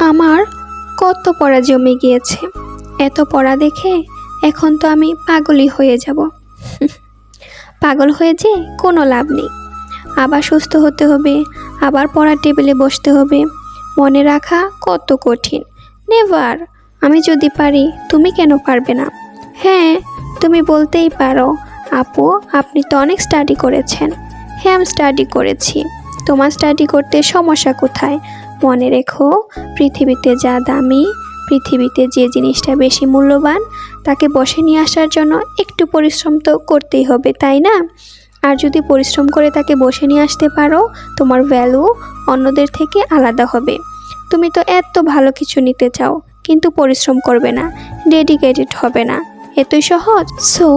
আমার কত পড়া জমে গিয়েছে। এত পড়া দেখে এখন তো আমি পাগলই হয়ে যাব। পাগল হয়ে যে কোনো লাভ নেই। আবার সুস্থ হতে হবে, আবার পড়ার টেবিলে বসতে হবে। মনে রাখা কত কঠিন। নেভার, আমি যদি পারি, তুমি কেন পারবে না? হ্যাঁ তুমি বলতেই পারো। আপু, আপনি তো অনেক স্টাডি করেছেন। হ্যাঁ আমি স্টাডি করেছি। তোমার স্টাডি করতে সমস্যা কোথায়? মনে রেখো, পৃথিবীতে যা দামি, পৃথিবীতে যে জিনিসটা বেশি মূল্যবান, তাকে বসে নিয়ে আসার জন্য একটু পরিশ্রম তো করতেই হবে, তাই না? আর যদি পরিশ্রম করে তাকে বসে নিয়ে আসতে পারো, তোমার ভ্যালু অন্যদের থেকে আলাদা হবে। তুমি তো এত ভালো কিছু নিতে চাও, কিন্তু পরিশ্রম করবে না ডেডিকেটেড হবে না। এতই সহজ? সো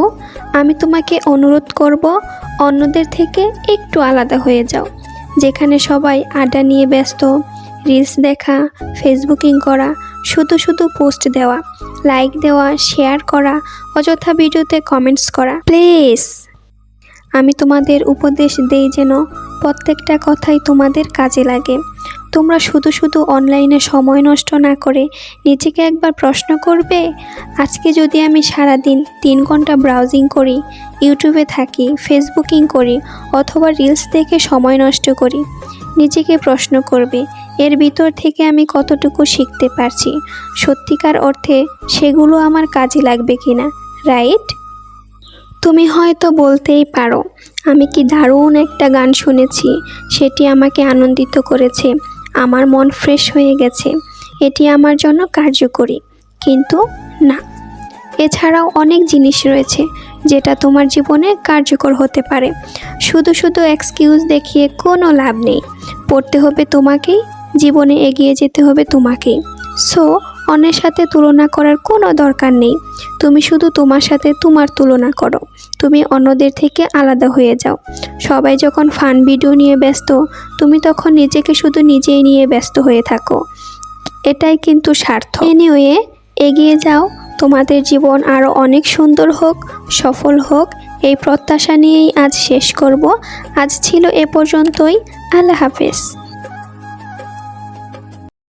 আমি তোমাকে অনুরোধ করব, অন্যদের থেকে একটু আলাদা হয়ে যাও, যেখানে সবাই আড্ডা নিয়ে ব্যস্ত রিলস দেখা ফেসবুকিং করা, শুধু শুধু পোস্ট দেওয়া লাইক দেওয়া শেয়ার করা, অযথা ভিডিওতে কমেন্টস করা। প্লিজ আমি তোমাদের উপদেশ দেই যেন প্রত্যেকটা কথাই তোমাদের কাজে লাগে। তোমরা শুধু শুধু অনলাইনে সময় নষ্ট না করে নিজেকে একবার প্রশ্ন করবে, আজকে যদি আমি সারাদিন তিন ঘণ্টা ব্রাউজিং করি ইউটিউবে থাকি ফেসবুকিং করি, অথবা রিলস দেখে সময় নষ্ট করি, নিজেকে প্রশ্ন করবে এর ভিতর থেকে আমি কতটুকু শিখতে পারছি? সত্যিকার অর্থে সেগুলো আমার কাজে লাগবে কিনা? রাইট? তুমি হয়তো বলতেই পারো, আমি কি দারুণ একটা গান শুনেছি, সেটি আমাকে আনন্দিত করেছে, আমার মন ফ্রেশ হয়ে গেছে, এটি আমার জন্য কার্যকরী, কিন্তু না। এছাড়াও অনেক জিনিস রয়েছে, যেটা তোমার জীবনে কার্যকর হতে পারে। শুধু শুধু এক্সকিউজ দেখিয়ে কোনো লাভ নেই, পড়তে হবে তোমাকেই জীবনে এগিয়ে যেতে হবে তোমাকেই। সো অন্যের সাথে তুলনা করার কোনো দরকার নেই। তুমি শুধু তোমার সাথে তোমার তুলনা করো। তুমি অন্যদের থেকে আলাদা হয়ে যাও। সবাই যখন ফান ভিডিও নিয়ে ব্যস্ত, তুমি তখন নিজেকে শুধু নিজেই নিয়ে ব্যস্ত হয়ে থাকো। এটাই কিন্তু স্বার্থ। এনিওয়ে এগিয়ে যাও। তোমাদের জীবন আরও অনেক সুন্দর হোক, সফল হোক। এই প্রত্যাশা নিয়েই আজ শেষ করব। আজ ছিল এ পর্যন্তই। আল্লাহ হাফেজ।